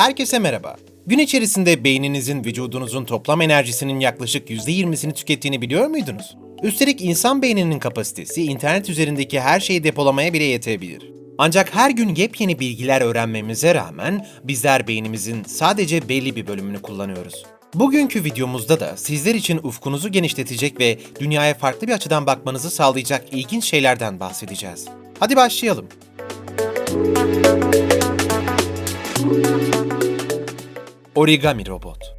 Herkese merhaba. Gün içerisinde beyninizin vücudunuzun toplam enerjisinin yaklaşık %20'sini tükettiğini biliyor muydunuz? Üstelik insan beyninin kapasitesi internet üzerindeki her şeyi depolamaya bile yetebilir. Ancak her gün yepyeni bilgiler öğrenmemize rağmen bizler beynimizin sadece belli bir bölümünü kullanıyoruz. Bugünkü videomuzda da sizler için ufkunuzu genişletecek ve dünyaya farklı bir açıdan bakmanızı sağlayacak ilginç şeylerden bahsedeceğiz. Hadi başlayalım. Origami Robot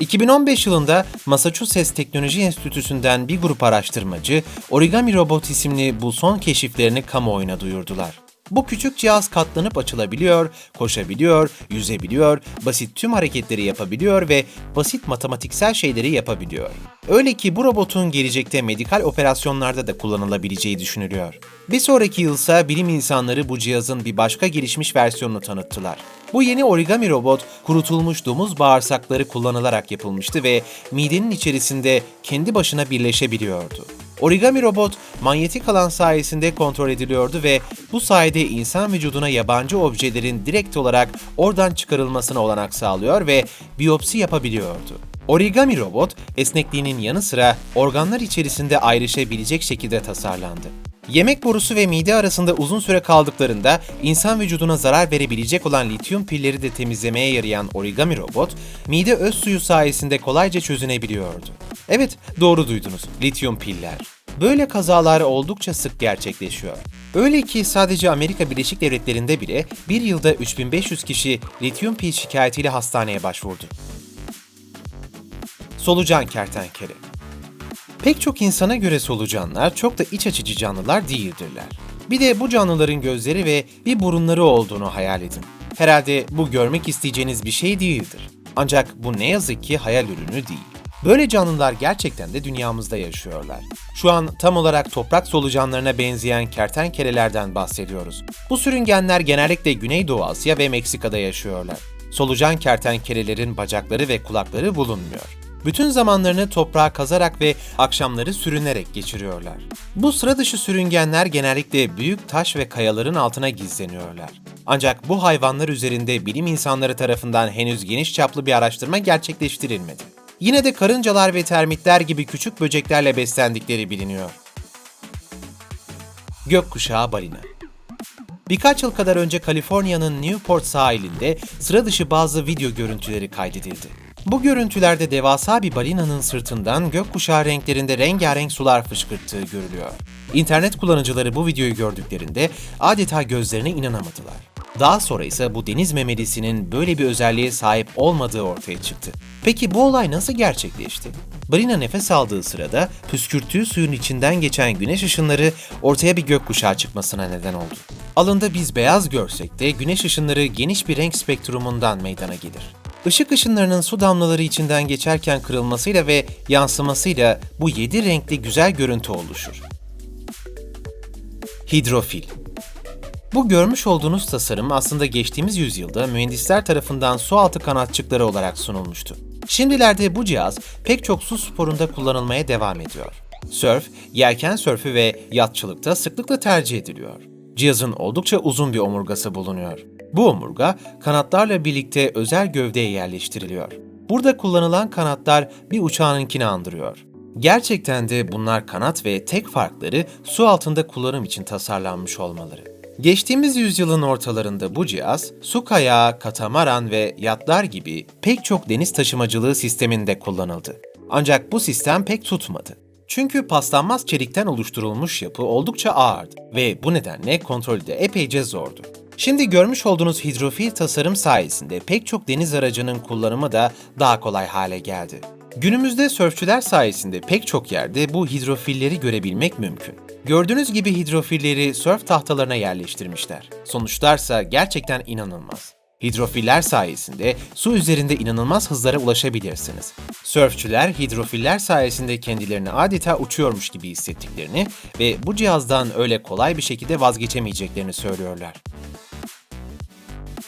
2015 yılında Massachusetts Teknoloji Enstitüsü'nden bir grup araştırmacı Origami Robot isimli bu son keşiflerini kamuoyuna duyurdular. Bu küçük cihaz katlanıp açılabiliyor, koşabiliyor, yüzebiliyor, basit tüm hareketleri yapabiliyor ve basit matematiksel şeyleri yapabiliyor. Öyle ki bu robotun gelecekte medikal operasyonlarda da kullanılabileceği düşünülüyor. Bir sonraki yılsa bilim insanları bu cihazın bir başka gelişmiş versiyonunu tanıttılar. Bu yeni origami robot kurutulmuş domuz bağırsakları kullanılarak yapılmıştı ve midenin içerisinde kendi başına birleşebiliyordu. Origami robot manyetik alan sayesinde kontrol ediliyordu ve bu sayede insan vücuduna yabancı objelerin direkt olarak oradan çıkarılmasına olanak sağlıyor ve biyopsi yapabiliyordu. Origami robot esnekliğinin yanı sıra organlar içerisinde ayrışabilecek şekilde tasarlandı. Yemek borusu ve mide arasında uzun süre kaldıklarında insan vücuduna zarar verebilecek olan lityum pilleri de temizlemeye yarayan origami robot, mide öz suyu sayesinde kolayca çözünebiliyordu. Evet, doğru duydunuz, lityum piller. Böyle kazalar oldukça sık gerçekleşiyor. Öyle ki sadece Amerika Birleşik Devletleri'nde bile bir yılda 3500 kişi lityum pil şikayetiyle hastaneye başvurdu. Solucan kertenkele Pek çok insana göre solucanlar çok da iç açıcı canlılar değildirler. Bir de bu canlıların gözleri ve bir burunları olduğunu hayal edin. Herhalde bu görmek isteyeceğiniz bir şey değildir. Ancak bu ne yazık ki hayal ürünü değil. Böyle canlılar gerçekten de dünyamızda yaşıyorlar. Şu an tam olarak toprak solucanlarına benzeyen kertenkelelerden bahsediyoruz. Bu sürüngenler genellikle Güneydoğu Asya ve Meksika'da yaşıyorlar. Solucan kertenkelelerin bacakları ve kulakları bulunmuyor. Bütün zamanlarını toprağa kazarak ve akşamları sürünerek geçiriyorlar. Bu sıra dışı sürüngenler genellikle büyük taş ve kayaların altına gizleniyorlar. Ancak bu hayvanlar üzerinde bilim insanları tarafından henüz geniş çaplı bir araştırma gerçekleştirilmedi. Yine de karıncalar ve termitler gibi küçük böceklerle beslendikleri biliniyor. Gökkuşağı balina Birkaç yıl kadar önce Kaliforniya'nın Newport sahilinde sıra dışı bazı video görüntüleri kaydedildi. Bu görüntülerde devasa bir balinanın sırtından gökkuşağı renklerinde rengarenk sular fışkırttığı görülüyor. İnternet kullanıcıları bu videoyu gördüklerinde adeta gözlerine inanamadılar. Daha sonra ise bu deniz memelisinin böyle bir özelliğe sahip olmadığı ortaya çıktı. Peki bu olay nasıl gerçekleşti? Balina nefes aldığı sırada püskürttüğü suyun içinden geçen güneş ışınları ortaya bir gökkuşağı çıkmasına neden oldu. Alında biz beyaz görsek de güneş ışınları geniş bir renk spektrumundan meydana gelir. Işık ışınlarının su damlaları içinden geçerken kırılmasıyla ve yansımasıyla bu yedi renkli güzel görüntü oluşur. Hidrofil bu görmüş olduğunuz tasarım aslında geçtiğimiz yüzyılda mühendisler tarafından su altı kanatçıkları olarak sunulmuştu. Şimdilerde bu cihaz pek çok su sporunda kullanılmaya devam ediyor. Sörf, yelken sörfü ve yatçılıkta sıklıkla tercih ediliyor. Cihazın oldukça uzun bir omurgası bulunuyor. Bu omurga kanatlarla birlikte özel gövdeye yerleştiriliyor. Burada kullanılan kanatlar bir uçağınınkini andırıyor. Gerçekten de bunlar kanat ve tek farkları su altında kullanım için tasarlanmış olmaları. Geçtiğimiz yüzyılın ortalarında bu cihaz, su kayağı, katamaran ve yatlar gibi pek çok deniz taşımacılığı sisteminde kullanıldı. Ancak bu sistem pek tutmadı. Çünkü paslanmaz çelikten oluşturulmuş yapı oldukça ağırdı ve bu nedenle kontrolü de epeyce zordu. Şimdi görmüş olduğunuz hidrofil tasarım sayesinde pek çok deniz aracının kullanımı da daha kolay hale geldi. Günümüzde sörfçüler sayesinde pek çok yerde bu hidrofilleri görebilmek mümkün. Gördüğünüz gibi hidrofilleri sörf tahtalarına yerleştirmişler. Sonuçlarsa gerçekten inanılmaz. Hidrofiller sayesinde su üzerinde inanılmaz hızlara ulaşabilirsiniz. Sörfçüler hidrofiller sayesinde kendilerini adeta uçuyormuş gibi hissettiklerini ve bu cihazdan öyle kolay bir şekilde vazgeçemeyeceklerini söylüyorlar.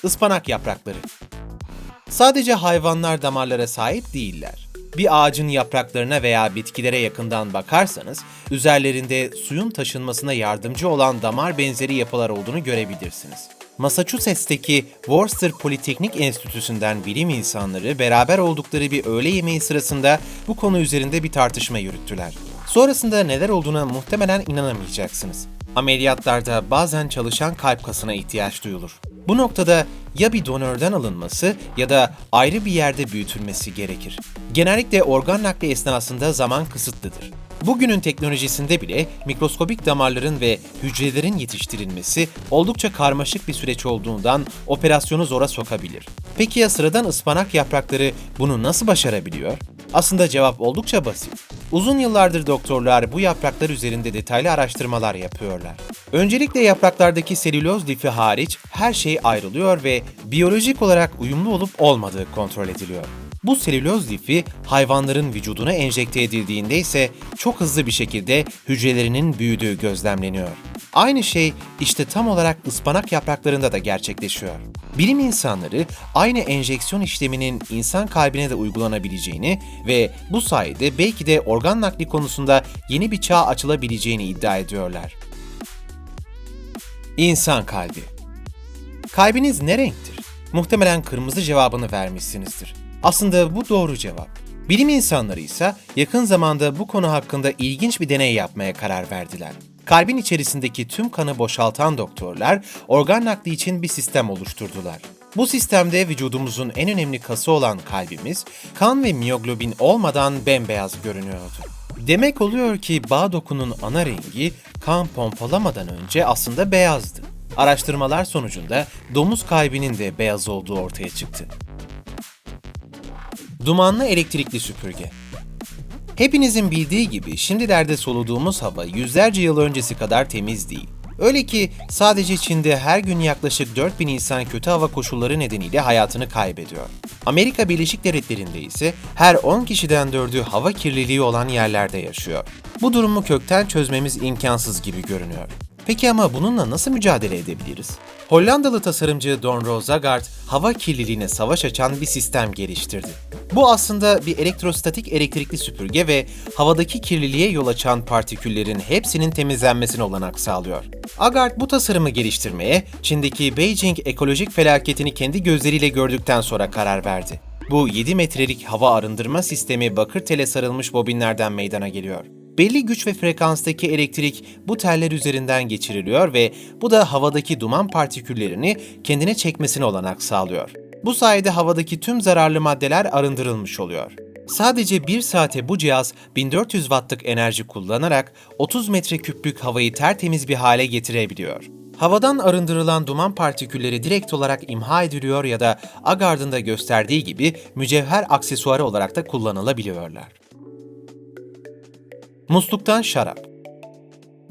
Ispanak yaprakları Sadece hayvanlar damarlara sahip değiller. Bir ağacın yapraklarına veya bitkilere yakından bakarsanız, üzerlerinde suyun taşınmasına yardımcı olan damar benzeri yapılar olduğunu görebilirsiniz. Massachusetts'teki Worcester Politeknik Enstitüsü'nden bilim insanları beraber oldukları bir öğle yemeği sırasında bu konu üzerinde bir tartışma yürüttüler. Sonrasında neler olduğuna muhtemelen inanamayacaksınız. Ameliyatlarda bazen çalışan kalp kasına ihtiyaç duyulur. Bu noktada ya bir donörden alınması ya da ayrı bir yerde büyütülmesi gerekir. Genellikle organ nakli esnasında zaman kısıtlıdır. Bugünün teknolojisinde bile mikroskobik damarların ve hücrelerin yetiştirilmesi oldukça karmaşık bir süreç olduğundan operasyonu zora sokabilir. Peki ya sıradan ıspanak yaprakları bunu nasıl başarabiliyor? Aslında cevap oldukça basit. Uzun yıllardır doktorlar bu yapraklar üzerinde detaylı araştırmalar yapıyorlar. Öncelikle yapraklardaki selüloz lifi hariç her şey ayrılıyor ve biyolojik olarak uyumlu olup olmadığı kontrol ediliyor. Bu selüloz lifi hayvanların vücuduna enjekte edildiğinde ise çok hızlı bir şekilde hücrelerinin büyüdüğü gözlemleniyor. Aynı şey işte tam olarak ıspanak yapraklarında da gerçekleşiyor. Bilim insanları aynı enjeksiyon işleminin insan kalbine de uygulanabileceğini ve bu sayede belki de organ nakli konusunda yeni bir çağ açılabileceğini iddia ediyorlar. İnsan kalbi Kalbiniz ne renktir? Muhtemelen kırmızı cevabını vermişsinizdir. Aslında bu doğru cevap. Bilim insanları ise yakın zamanda bu konu hakkında ilginç bir deney yapmaya karar verdiler. Kalbin içerisindeki tüm kanı boşaltan doktorlar organ nakli için bir sistem oluşturdular. Bu sistemde vücudumuzun en önemli kası olan kalbimiz kan ve miyoglobin olmadan bembeyaz görünüyordu. Demek oluyor ki bağ dokunun ana rengi kan pompalamadan önce aslında beyazdı. Araştırmalar sonucunda domuz kalbinin de beyaz olduğu ortaya çıktı. Dumanlı elektrikli süpürge. Hepinizin bildiği gibi şimdilerde soluduğumuz hava yüzlerce yıl öncesi kadar temiz değil. Öyle ki sadece Çin'de her gün yaklaşık 4000 insan kötü hava koşulları nedeniyle hayatını kaybediyor. Amerika Birleşik Devletleri'nde ise her 10 kişiden 4'ü hava kirliliği olan yerlerde yaşıyor. Bu durumu kökten çözmemiz imkansız gibi görünüyor. Peki ama bununla nasıl mücadele edebiliriz? Hollandalı tasarımcı Don Rosagaard hava kirliliğine savaş açan bir sistem geliştirdi. Bu aslında bir elektrostatik elektrikli süpürge ve havadaki kirliliğe yol açan partiküllerin hepsinin temizlenmesine olanak sağlıyor. Agard bu tasarımı geliştirmeye Çin'deki Beijing ekolojik felaketini kendi gözleriyle gördükten sonra karar verdi. Bu 7 metrelik hava arındırma sistemi bakır tele sarılmış bobinlerden meydana geliyor. Belli güç ve frekanstaki elektrik bu teller üzerinden geçiriliyor ve bu da havadaki duman partiküllerini kendine çekmesine olanak sağlıyor. Bu sayede havadaki tüm zararlı maddeler arındırılmış oluyor. Sadece bir saate bu cihaz 1400 wattlık enerji kullanarak 30 metreküplük havayı tertemiz bir hale getirebiliyor. Havadan arındırılan duman partikülleri direkt olarak imha ediliyor ya da Agard'ın da gösterdiği gibi mücevher aksesuarı olarak da kullanılabiliyorlar. Musluktan şarap.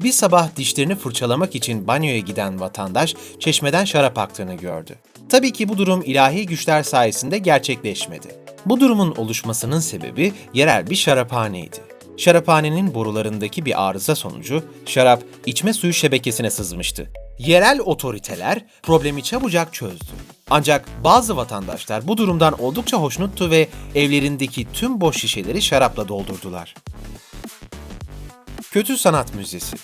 Bir sabah dişlerini fırçalamak için banyoya giden vatandaş çeşmeden şarap aktığını gördü. Tabii ki bu durum ilahi güçler sayesinde gerçekleşmedi. Bu durumun oluşmasının sebebi yerel bir şaraphaneydi. Şaraphanenin borularındaki bir arıza sonucu şarap içme suyu şebekesine sızmıştı. Yerel otoriteler problemi çabucak çözdü. Ancak bazı vatandaşlar bu durumdan oldukça hoşnuttu ve evlerindeki tüm boş şişeleri şarapla doldurdular. Kötü Sanat Müzesi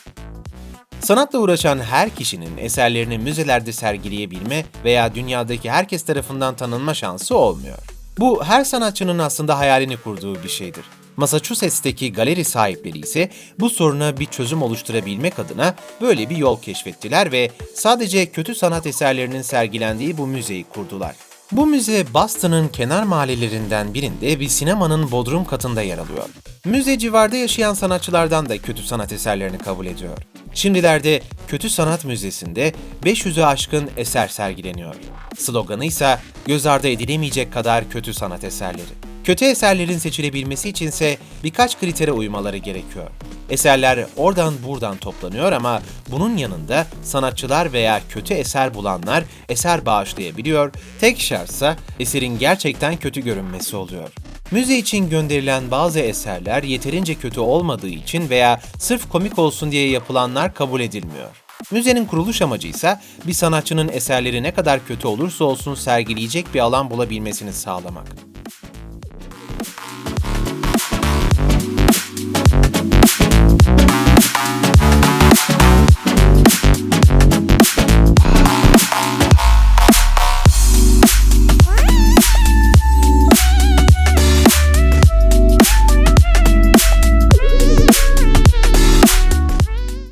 Sanatla uğraşan her kişinin eserlerini müzelerde sergileyebilme veya dünyadaki herkes tarafından tanınma şansı olmuyor. Bu her sanatçının aslında hayalini kurduğu bir şeydir. Massachusetts'teki galeri sahipleri ise bu soruna bir çözüm oluşturabilmek adına böyle bir yol keşfettiler ve sadece kötü sanat eserlerinin sergilendiği bu müzeyi kurdular. Bu müze Boston'ın kenar mahallelerinden birinde bir sinemanın bodrum katında yer alıyor. Müze civarda yaşayan sanatçılardan da kötü sanat eserlerini kabul ediyor. Şimdilerde Kötü Sanat Müzesi'nde 500'ü aşkın eser sergileniyor. Sloganı ise göz ardı edilemeyecek kadar kötü sanat eserleri. Kötü eserlerin seçilebilmesi içinse birkaç kritere uymaları gerekiyor. Eserler oradan buradan toplanıyor ama bunun yanında sanatçılar veya kötü eser bulanlar eser bağışlayabiliyor, tek şartsa eserin gerçekten kötü görünmesi oluyor. Müze için gönderilen bazı eserler yeterince kötü olmadığı için veya sırf komik olsun diye yapılanlar kabul edilmiyor. Müzenin kuruluş amacı ise bir sanatçının eserleri ne kadar kötü olursa olsun sergileyecek bir alan bulabilmesini sağlamak.